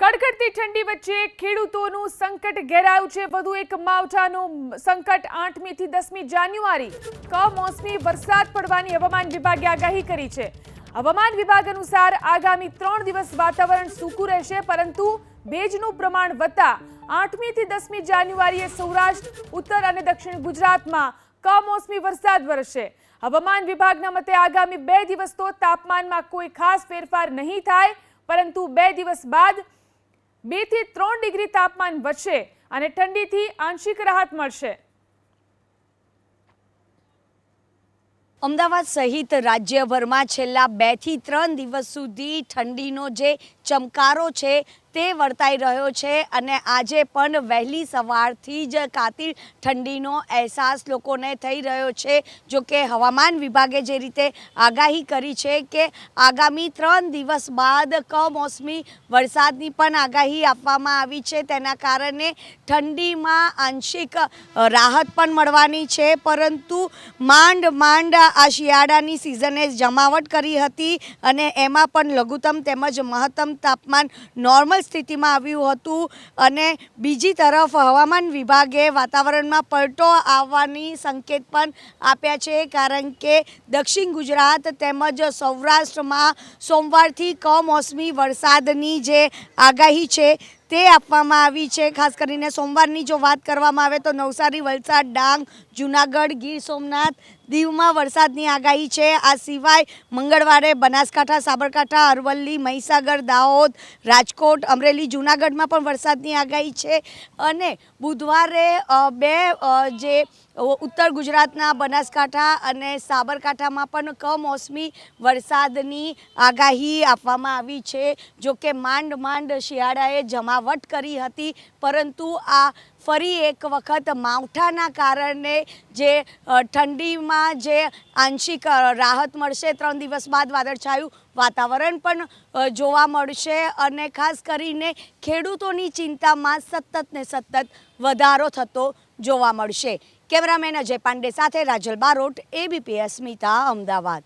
કડકડતી ઠંડી વચ્ચે ખેડૂતોનું સંકટ ઘેરાયું છે. વધુ એક માવઠાનું સંકટ આઠમી થી દસમી જાન્યુઆરી કમોસમી વરસાદ પડવાની હવામાન વિભાગે આગાહી કરી છે. હવામાન વિભાગ અનુસાર આગામી ત્રણ દિવસ વાતાવરણ સૂકું રહેશે, પરંતુ ભેજનું પ્રમાણ વધતા આઠમી થી દસમી જાન્યુઆરીએ સૌરાષ્ટ્ર, ઉત્તર અને દક્ષિણ ગુજરાતમાં કમોસમી વરસાદ વરસશે. હવામાન વિભાગના મતે આગામી બે દિવસ તો તાપમાનમાં કોઈ ખાસ ફેરફાર નહીં થાય, પરંતુ બે દિવસ બાદ બેથી ત્રણ ડિગ્રી તાપમાન વધશે અને ઠંડીથી આંશિક રાહત મળશે. અમદાવાદ સહિત રાજ્યભરમાં છેલ્લા બેથી ત્રણ દિવસ સુધી ઠંડીનો જે ચમકારો છે તે વર્તાઈ રહ્યો છે અને આજે પણ વહેલી સવારથી જ કાતિલ ઠંડીનો અહેસાસ લોકોને થઈ રહ્યો છે. જો કે હવામાન વિભાગે જે રીતે આગાહી કરી છે કે આગામી ત્રણ દિવસ બાદ કમોસમી વરસાદની પણ આગાહી આપવામાં આવી છે. તેના કારણે ઠંડીમાં આંશિક રાહત પણ મળવાની છે. પરંતુ માંડ માંડ આ શિયાળાની સિઝને જમાવટ કરી હતી અને એમાં પણ લઘુત્તમ તેમજ મહત્તમ તાપમાન નોર્મલ સ્થિતિમાં આવ્યું હતું અને બીજી તરફ હવામાન વિભાગે વાતાવરણમાં પલટો આવવાની સંકેત પણ આપ્યા છે, કારણ કે દક્ષિણ ગુજરાત તેમજ સૌરાષ્ટ્રમાં સોમવારથી કમોસમી વરસાદની જે આગાહી છે તે આપવામાં આવી છે. ખાસ કરીને સોમવારની જો વાત કરવામાં આવે તો નવસારી, વલસાડ, ડાંગ, જુનાગઢ, ગીર સોમનાથ દીવમાં વરસાદની આગાહી છે. આ સિવાય મંગળવારે બનાસકાંઠા, સાબરકાંઠા, અરવલ્લી, મહીસાગર, દાહોદ, રાજકોટ, અમરેલી, જુનાગઢમાં પણ વરસાદની આગાહી છે. અને બુધવારે બે જે ઉત્તર ગુજરાતના બનાસકાંઠા અને સાબરકાંઠામાં પણ કમોસમી વરસાદની આગાહી આપવામાં આવી છે. જોકે માંડ માંડ શિયાળાએ જમાવટ કરી હતી, પરંતુ આ ફરી એક વખત માવઠાના કારણે જે ઠંડીમાં જે આંશિક રાહત મળશે, ત્રણ દિવસ બાદ વાદળછાયું વાતાવરણ પણ જોવા મળશે અને ખાસ કરીને ખેડૂતોની ચિંતામાં સતત ને સતત વધારો થતો જોવા મળશે. કેમેરામેન અજય પાંડે સાથે રાજલ બારોટ એબીપીએસ સ્મિતા અમદાવાદ.